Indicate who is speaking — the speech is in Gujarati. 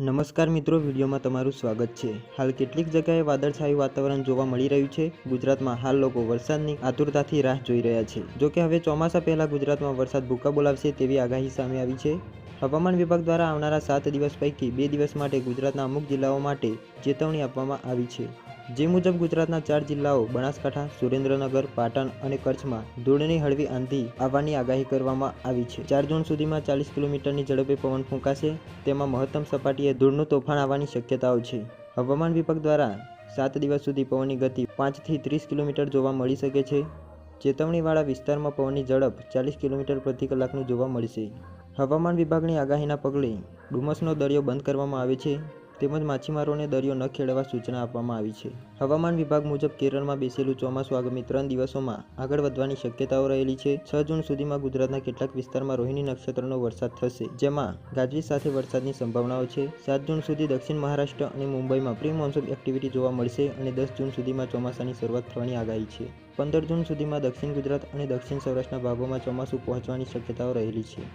Speaker 1: નમસ્કાર મિત્રો, વિડીયોમાં તમારું સ્વાગત છે. હાલ કેટલીક જગ્યાએ વાદળછાયું વાતાવરણ જોવા મળી રહ્યું છે. ગુજરાતમાં હાલ લોકો વરસાદની આતુરતાથી રાહ જોઈ રહ્યા છે. જો કે હવે ચોમાસા પહેલાં ગુજરાતમાં વરસાદ ભૂકા બોલાવશે તેવી આગાહી સામે આવી છે. હવામાન વિભાગ દ્વારા આવનારા સાત દિવસ પૈકી બે દિવસ માટે ગુજરાતના અમુક જિલ્લાઓ માટે ચેતવણી આપવામાં આવી છે. જે મુજબ ગુજરાતના ચાર જિલ્લાઓ બનાસકાંઠા, સુરેન્દ્રનગર, પાટણ અને કચ્છમાં ધૂળની હળવી આંધી આવવાની આગાહી કરવામાં આવી છે. ચાર જૂન સુધીમાં ચાલીસ કિલોમીટરની ઝડપે પવન ફૂંકાશે, તેમાં મહત્તમ સપાટીએ ધૂળનું તોફાન આવવાની શક્યતાઓ છે. હવામાન વિભાગ દ્વારા સાત દિવસ સુધી પવનની ગતિ પાંચથી ત્રીસ કિલોમીટર જોવા મળી શકે છે. ચેતવણીવાળા વિસ્તારમાં પવનની ઝડપ ચાલીસ કિલોમીટર પ્રતિ કલાકનું જોવા મળશે. હવામાન વિભાગની આગાહીના પગલે ડુમસનો દરિયો બંધ કરવામાં આવે છે. તેમજ માછીમારોને દરિયો ન ખેડવા સૂચના આપવામાં આવી છે. હવામાન વિભાગ મુજબ કેરળમાં બેસેલું ચોમાસું આગામી ત્રણ દિવસોમાં આગળ વધવાની શક્યતાઓ રહેલી છે. છ જૂન સુધીમાં ગુજરાતના કેટલાક વિસ્તારમાં રોહિણી નક્ષત્રનો વરસાદ થશે, જેમાં ગાજવીજ સાથે વરસાદની સંભાવનાઓ છે. સાત જૂન સુધી દક્ષિણ મહારાષ્ટ્ર અને મુંબઈમાં પ્રી મોન્સૂન એક્ટિવિટી જોવા મળશે અને દસ જૂન સુધીમાં ચોમાસાની શરૂઆત થવાની આગાહી છે. પંદર જૂન સુધીમાં દક્ષિણ ગુજરાત અને દક્ષિણ સૌરાષ્ટ્રના ભાગોમાં ચોમાસું પહોંચવાની શક્યતાઓ રહેલી છે.